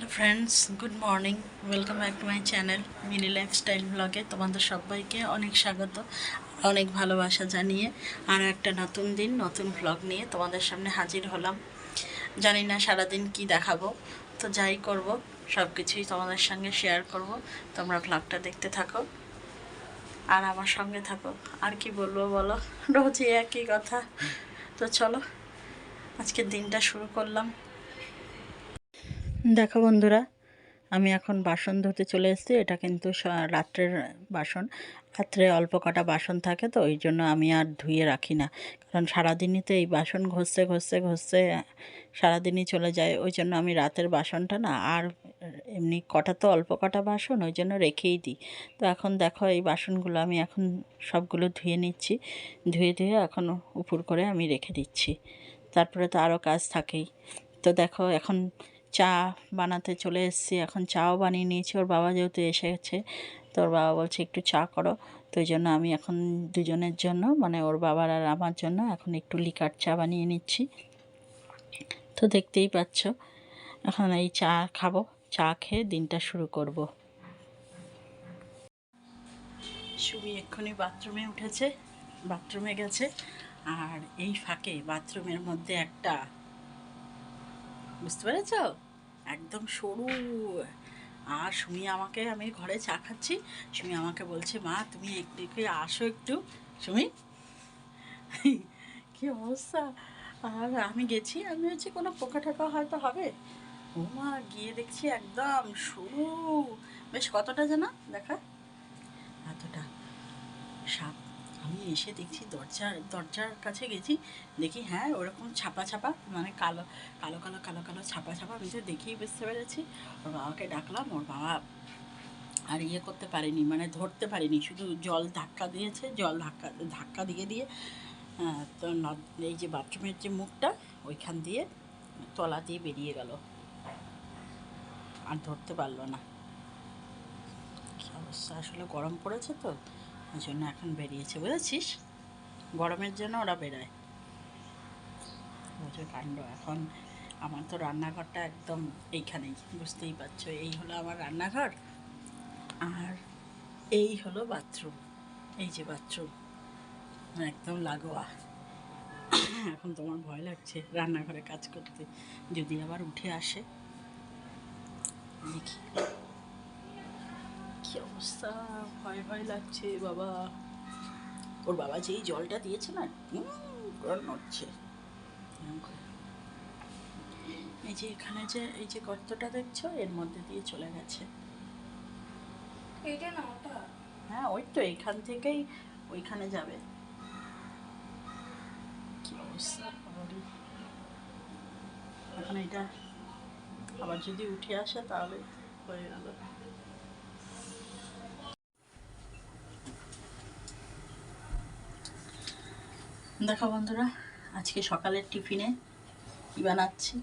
Hello friends good morning welcome back to my channel mini lifestyle ব্লগে তোমাদের সবাইকে অনেক স্বাগত, অনেক ভালোবাসা জানিয়ে আর একটা নতুন দিন, নতুন ব্লগ নিয়ে তোমাদের সামনে হাজির হলাম। জানি না সারাদিন কি দেখাবো, তো যাই করব সব কিছুই তোমাদের সঙ্গে শেয়ার করব। তোমরা ব্লগটা দেখতে থাকো আর আমার সঙ্গে থাকো। আর কি বলব বলো, রোজই একই কথা। তো চলো, আজকের দিনটা শুরু করলাম। দেখো বন্ধুরা, আমি এখন বাসন ধুতে চলে এসেছি। এটা কিন্তু রাত্রের বাসন। রাত্রে অল্প কটা বাসন থাকে তো, ওই জন্য আমি আর ধুয়ে রাখি না। কারণ সারাদিনই তো এই বাসন ঘষতে ঘষতে ঘষতে সারাদিনই চলে যায়। ওই জন্য আমি রাতের বাসনটা না, আর এমনি কটা তো অল্প কটা বাসন, ওই জন্য রেখেই দিই। তো এখন দেখো, এই বাসনগুলো আমি এখন সবগুলো ধুয়ে নিচ্ছি। ধুয়ে ধুয়ে এখন উপর করে আমি রেখে দিচ্ছি। তারপরে তো আরও কাজ থাকেই। তো দেখো, এখন চা বানাতে চলে এসেছি। এখন চাও বানিয়ে নিয়েছি। ওর বাবা যেহেতু এসেছে তো ওর বাবা বলছে একটু চা করো। তো ওই জন্য আমি এখন দুজনের জন্য মানে ওর বাবার আর আমার জন্য এখন একটু লিকার চা বানিয়ে নিচ্ছি। তো দেখতেই পাচ্ছ, এখন এই চা খাব, চা খেয়ে দিনটা শুরু করব। সুমি এক্ষুনি বাথরুমে উঠেছে, বাথরুমে গেছে। আর এই ফাঁকে বাথরুমের মধ্যে একটা বুঝতে পেরেছ? একদম সরু। আর সুমি আমাকে, আমি ঘরে চা খাচ্ছি। সুমি আমাকে বলছে, মা, তুমি একটু একটু আসো একটু। সুমি? কি অবস্থা? আর আমি গেছি, আমি হচ্ছে কোনো পোকা টোকা হয়তো হবে। ও মা, গিয়ে দেখছি একদম সরু। বেশ, কতটা জানা দেখা। এতটা। সাপ আমি এসে দেখছি দরজার দরজার কাছে গেছি, দেখি হ্যাঁ ওরকম ছাপা ছাপা মানে কালো কালো কালো কালো কালো ছাপা ছাপা তো দেখেই বুঝতে পেরেছি। ওর বাবাকে ডাকলাম, ওর বাবা আর ইয়ে করতে পারেনি মানে ধরতে পারিনি, শুধু জল ধাক্কা দিয়েছে, জল ধাক্কা ধাক্কা দিয়ে দিয়ে তো এই যে বাথরুমের যে মুখটা, ওইখান দিয়ে তলা দিয়ে বেরিয়ে গেল। আর ধরতে পারল না। অবস্থা? আসলে গরম পড়েছে তো? ওই জন্য এখন বেরিয়েছে, বুঝেছিস? গরমের জন্য ওরা বেরোয়। বুঝে কাণ্ড, এখন আমার তো রান্নাঘরটা একদম এইখানেই, বুঝতেই পারছ। এই হলো আমার রান্নাঘর, আর এই হলো বাথরুম। এই যে বাথরুম, একদম লাগোয়া। এখন তোমার ভয় লাগছে রান্নাঘরে কাজ করতে, যদি আবার উঠে আসে। দেখি। কি অবস্থা? ভয় ভয় লাগছে বাবা। ওর বাবা যেই জলটা দিয়েছে না হুম, নড়ছে। এই যে এখানে যে এই যে গর্তটা দেখছ এর মধ্যে দিয়ে চলে গেছে। এইটা না ওটা? হ্যাঁ ওই তো এইখান থেকেই ওইখানে যাবে। কি অবস্থা। এখন এটা আবার যদি উঠে আসে তাহলে হয়ে গেল। দেখো বন্ধুরা, আজকে সকালের টিফিনে কী বানাচ্ছি?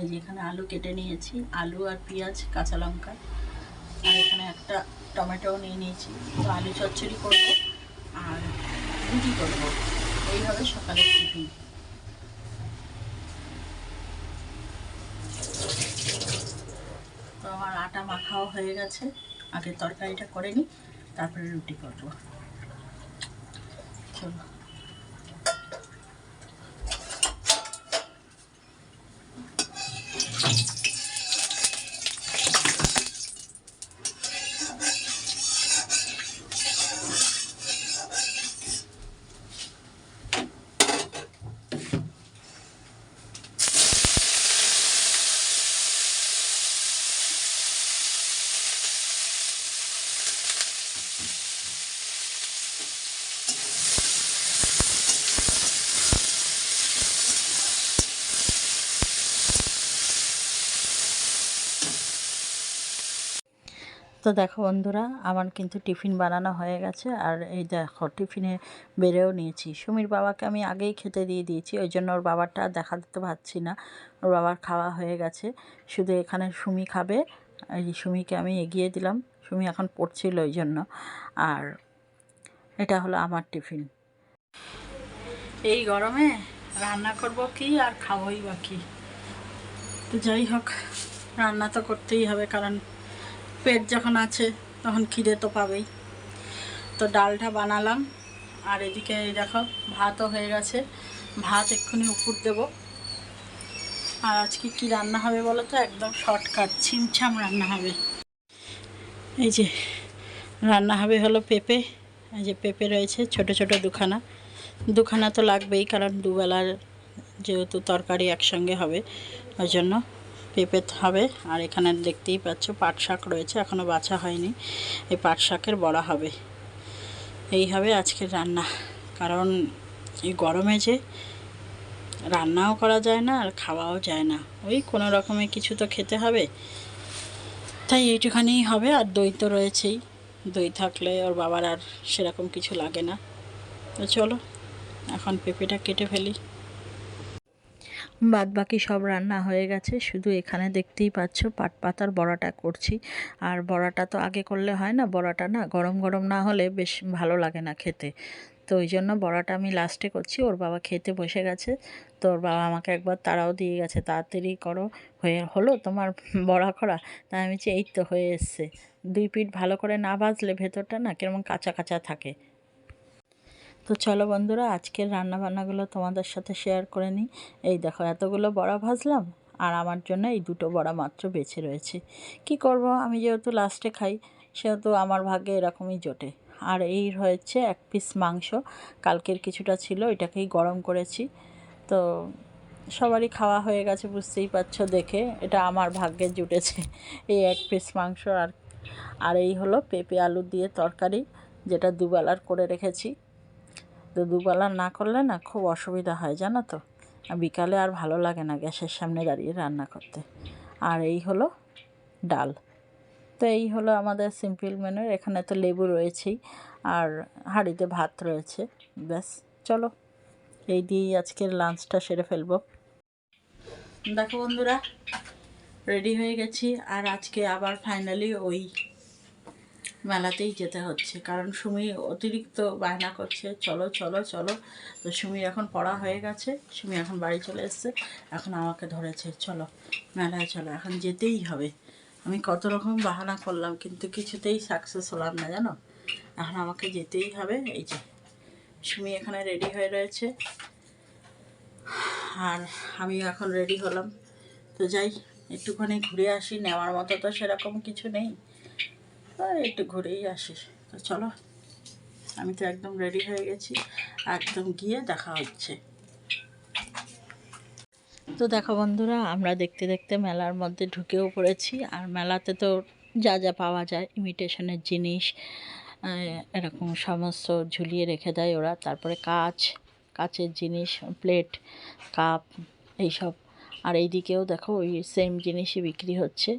এই যে এখানে আলু কেটে নিয়েছি, আলু আর পেঁয়াজ, কাঁচা লঙ্কা। আর এখানে একটা টমেটোও নিয়ে নিয়েছি। তো আলু চচ্চড়ি করব আর রুটি করব। এইভাবে সকালের টিফিন। তো আমার আটা মাখাও হয়ে গেছে। আগে তরকারিটা করে নিই, তারপরে রুটি করব। চলো। তো দেখো বন্ধুরা, আমার কিন্তু টিফিন বানানো হয়ে গেছে। আর এই দেখো, টিফিনে বেড়েও নিয়েছি। সুমির বাবাকে আমি আগেই খেতে দিয়ে দিয়েছি, ওই জন্য ওর বাবারটা দেখা দিতে পারছি না। ওর বাবার খাওয়া হয়ে গেছে। শুধু এখানে সুমি খাবে, এই সুমিকে আমি এগিয়ে দিলাম। সুমি এখন পড়ছিল ওই জন্য। আর এটা হলো আমার টিফিন। এই গরমে রান্না করব কি আর খাবোই বা কি? তো যাই হোক, রান্না তো করতেই হবে, কারণ পেট যখন আছে, তখন খিদে তো পাবেই। তো ডালটা বানালাম, আর এদিকে দেখো, ভাতও হয়ে গেছে। ভাত এক্ষুনি উপর দেব। আর আজকে কি রান্না হবে বলো তো? একদম শর্টকাট, ছিমছাম রান্না হবে। এই যে, রান্না হবে হলো পেঁপে। এই যে পেঁপে রয়েছে, ছোট ছোট দুখানা। দুখানা তো লাগবেই, কারণ দুবেলার যেহেতু তরকারি একসঙ্গে হবে, ওই জন্য পেঁপে হবে আর এখানে দেখতেই পাচ্ছ পাট শাক রয়েছে এখনও বাছা হয়নি। এই পাট শাকের বড়া হবে। এই হবে আজকের রান্না। কারণ এই গরমে যে রান্নাও করা যায় না আর খাওয়াও যায় না। ওই কোনো রকমে কিছু তো খেতে হবে। তাই এইটুখানিই হবে। আর দই তো রয়েছেই। দই থাকলে ওর বাবার আর সেরকম কিছু লাগে না। তো চলো, এখন পেঁপেটা কেটে ফেলি। বাদ বাকি সব রান্না হয়ে গেছে। শুধু এখানে দেখতেই পাচ্ছ পাট পাতার বড়াটা করছি। আর বড়াটা তো আগে করলে হয় না, বড়াটা না গরম গরম না হলে বেশ ভালো লাগে না খেতে। তো ওই জন্য বড়াটা আমি লাস্টে করছি। ওর বাবা খেতে বসে গেছে। তো ওর বাবা আমাকে একবার তারাও দিয়ে গেছে, তাড়াতাড়ি করো। হয়ে হলো তোমার বড়া করা? তাই আমি বলছি, এই তো হয়ে এসছে। দুই পিঠ ভালো করে না ভাজলে ভেতরটা না কেমন কাঁচা কাঁচা থাকে। তো চলো বন্ধুরা, আজকের রান্নাবান্নাগুলো তোমাদের সাথে শেয়ার করে নিই। এই দেখো, এতগুলো বড়া ভাজলাম আর আমার জন্য এই দুটো বড়া মাত্র বেঁচে রয়েছে। কি করব? আমি যেহেতু লাস্টে খাই, সেহেতু আমার ভাগ্যে এরকমই জোটে। আর এই হয়েছে এক পিস মাংস। কালকের কিছুটা ছিল এটাকেই গরম করেছি। তো সবারই খাওয়া হয়ে গেছে, বুঝতেই পারছ দেখে। এটা আমার ভাগ্যে জুটেছে এই এক পিস মাংস। আর আর এই হলো পেঁপে আলু দিয়ে তরকারি, যেটা দুবেলার করে রেখেছি। তো দুবেলা না করলে না খুব অসুবিধা হয়, জানো তো? বিকালে আর ভালো লাগে না গ্যাসের সামনে দাঁড়িয়ে রান্না করতে। আর এই হলো ডাল। তো এই হলো আমাদের সিম্পল মেনু এখানে তো লেবু রয়েছেই আর হাঁড়িতে ভাত রয়েছে। ব্যাস, চলো। এই দিয়েই আজকের লাঞ্চটা সেরে ফেলব। দেখো বন্ধুরা, রেডি হয়ে গেছি। আর আজকে আবার ফাইনালি ওই মেলাতেই যেতে হচ্ছে। কারণ সুমি অতিরিক্ত বায়না করছে, চলো চলো চলো। তো সুমি এখন পড়া হয়ে গেছে, সুমি এখন বাড়ি চলে এসছে। এখন আমাকে ধরেছে, চলো, মেলায় চলো, এখন যেতেই হবে। আমি কত রকম বাহানা করলাম, কিন্তু কিছুতেই সাকসেস হলাম না, জানো? এখন আমাকে যেতেই হবে, এই যে, সুমি এখানে রেডি হয়ে রয়েছে। আর আমি এখন রেডি হলাম। তো যাই, একটুখানি ঘুরে আসি, নেওয়ার মতো তো সেরকম কিছু নেই। একটু ঘুরেই আসি। তো চলো, আমি তো একদম রেডি হয়ে গেছি, একদম গিয়ে দেখা হচ্ছে। তো দেখো বন্ধুরা, আমরা দেখতে দেখতে মেলার মধ্যে ঢুকেও পড়েছি, আর মেলাতে তো যা যা পাওয়া যায়, ইমিটেশনের জিনিস এরকম সমস্ত ঝুলিয়ে রেখে দেয় ওরা। তারপরে কাচ, কাচের জিনিস, প্লেট, কাপ, এইসব। আর এইদিকেও দেখো, ওই সেম জিনিসই বিক্রি হচ্ছে।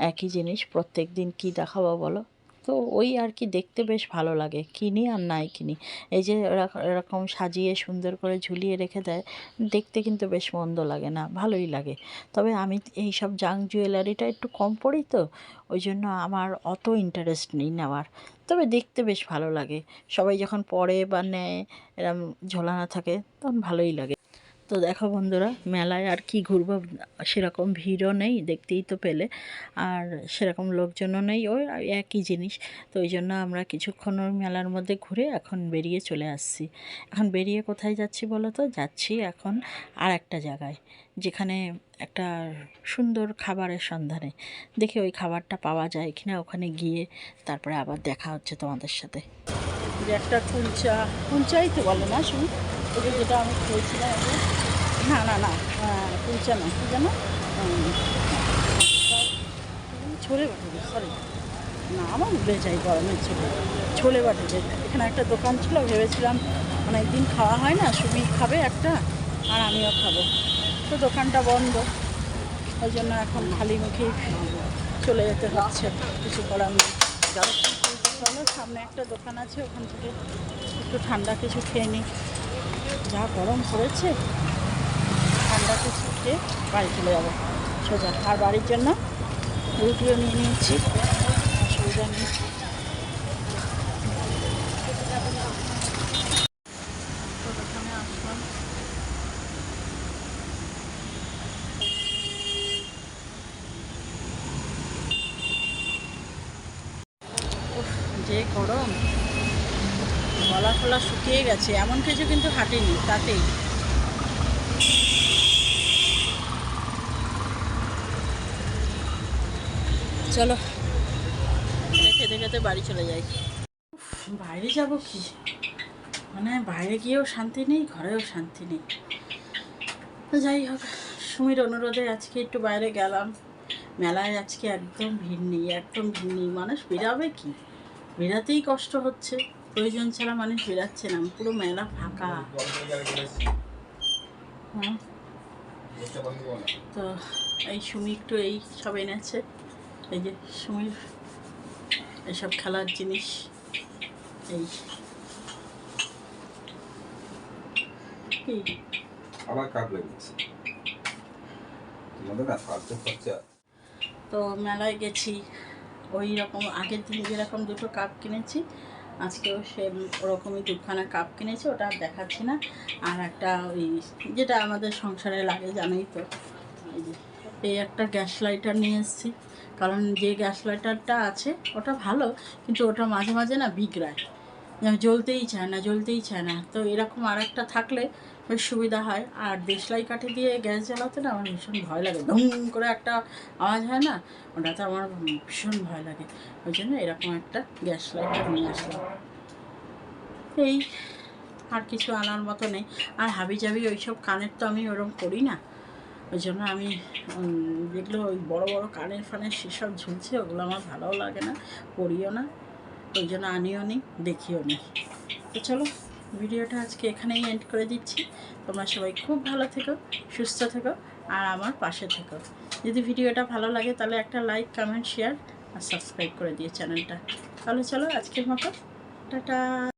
একই জিনিস, প্রত্যেক দিন কী দেখাবো বলো? তো ওই আর কি দেখতে বেশ ভালো লাগে। কিনি আর নাই কিনি। এই যে এরক- এরকম সাজিয়ে সুন্দর করে ঝুলিয়ে রেখে দেয়, দেখতে কিন্তু বেশ মন্দ লাগে না, ভালোই লাগে। তবে আমি এই সব জাং জুয়েলারিটা একটু কম পড়ি তো, ওই জন্য আমার অত ইন্টারেস্ট নেই নেওয়ার। তবে দেখতে বেশ ভালো লাগে। সবাই যখন পরে বা নেয়, এরম ঝোলানো থাকে, তখন ভালোই লাগে। তো দেখো বন্ধুরা, মেলায় আর কি ঘুরবো, সেরকম ভিড়ও নেই, দেখতেই তো পেলে। আর সেরকম লোকজনও নেই, ওই একই জিনিস। তো ওই জন্য আমরা কিছুক্ষণ ওই মেলার মধ্যে ঘুরে এখন বেরিয়ে চলে আসছি। এখন বেরিয়ে কোথায় যাচ্ছি বলো তো? যাচ্ছি এখন আর একটা জায়গায়, যেখানে একটা সুন্দর খাবারের সন্ধানে। দেখি ওই খাবারটা পাওয়া যায় কিনা, ওখানে গিয়ে তারপরে আবার দেখা হচ্ছে তোমাদের সাথে। যে একটা কুলচা, কুলচাই তো বলে না শুনি ওই যেটা আমি খেয়েছিলাম। না না না কুলচা না কি উম, ছোলে বাটুরে সরি না আমার উঠে যাই গরমের ছোলে। ছোলে বাটুরে এখানে একটা দোকান ছিল ভেবেছিলাম অনেকদিন খাওয়া হয় না সুমি খাবে একটা আর আমিও খাব। তো দোকানটা বন্ধ ওই জন্য এখন খালি মুখেই চলে যেতে হচ্ছে কিছু করার নেই। চলো সামনে একটা দোকান আছে ওখান থেকে একটু ঠান্ডা কিছু খেয়ে নিই যা গরম পড়েছে। ঠান্ডাতে শুকিয়ে বাড়ি চলে যাব। সোজা। আর বাড়ির জন্য রুটিও নিয়ে নিয়েছি। অসুবিধা নেই। যে গরম। গলা ফলা শুকিয়ে গেছে। এমন কিছু কিন্তু হাঁটেনি, তাতেই। চলো। খেতে খেতে বাড়ি চলে যাই। বাইরে যাব কি? মানে বাইরে গিয়েও শান্তি নেই, ঘরেও শান্তি নেই। তো যাই হোক, সুমির অনুরোধে আজকে একটু বাইরে গেলাম। মেলায় আজকে একদম ভিড় নেই, একদম ভিড় নেই। মানুষ বেরাবে কি? বেরাতেই কষ্ট হচ্ছে। প্রয়োজন ছাড়া মানুষ বেরাচ্ছে না, পুরো মেলা ফাঁকা। হ্যাঁ তো এই সুমি একটু এই সব এনেছে। এই যে সুমির এসব খেলার জিনিস এই। আবার লেগেছে তো মেলায় গেছি ওই রকম আগের দিন যেরকম দুটো কাপ কিনেছি আজকেও সে ওরকমই দুখানা কাপ কিনেছি ওটা আর দেখাচ্ছি না। আর একটা ওই যেটা আমাদের সংসারে লাগে জানোই তো। এই যে এই একটা গ্যাস লাইটার নিয়ে এসেছি। কারণ যে গ্যাস লাইটারটা আছে, ওটা ভালো, কিন্তু ওটা মাঝে মাঝে না বিগড়ায়। জ্বলতেই চায় না, জ্বলতেই চায় না। তো এরকম আর একটা থাকলে বেশ সুবিধা হয়। আর দেশলাই কাঠি দিয়ে গ্যাস জ্বালাতে না আমার ভীষণ ভয় লাগে। ধুম করে একটা আওয়াজ হয় না, ওটাতে আমার ভীষণ ভয় লাগে। ওই জন্য এরকম একটা গ্যাস লাইটার নিয়ে আসলাম। এই, আর কিছু আনার মতো নেই। আর হাবি জাবি ওইসব কানের তো আমি ওরকম করি না। ওই জন্য আমি যেগুলো ওই বড় বড় কানের ফানের সেসব ঝুলছে, ওগুলো আমার ভালোও লাগে না করিও না, ওই জন্য আনিও নি, দেখিও নি। তো চলো, ভিডিওটা আজকে এখানেই এন্ড করে দিচ্ছি। তোমরা সবাই খুব ভালো থেকো, সুস্থ থেকো, আর আমার পাশে থেকো। যদি ভিডিওটা ভালো লাগে তাহলে একটা লাইক কমেন্ট শেয়ার আর সাবস্ক্রাইব করে দিও চ্যানেলটা। তাহলে চলো, আজকের মতো, টাটা।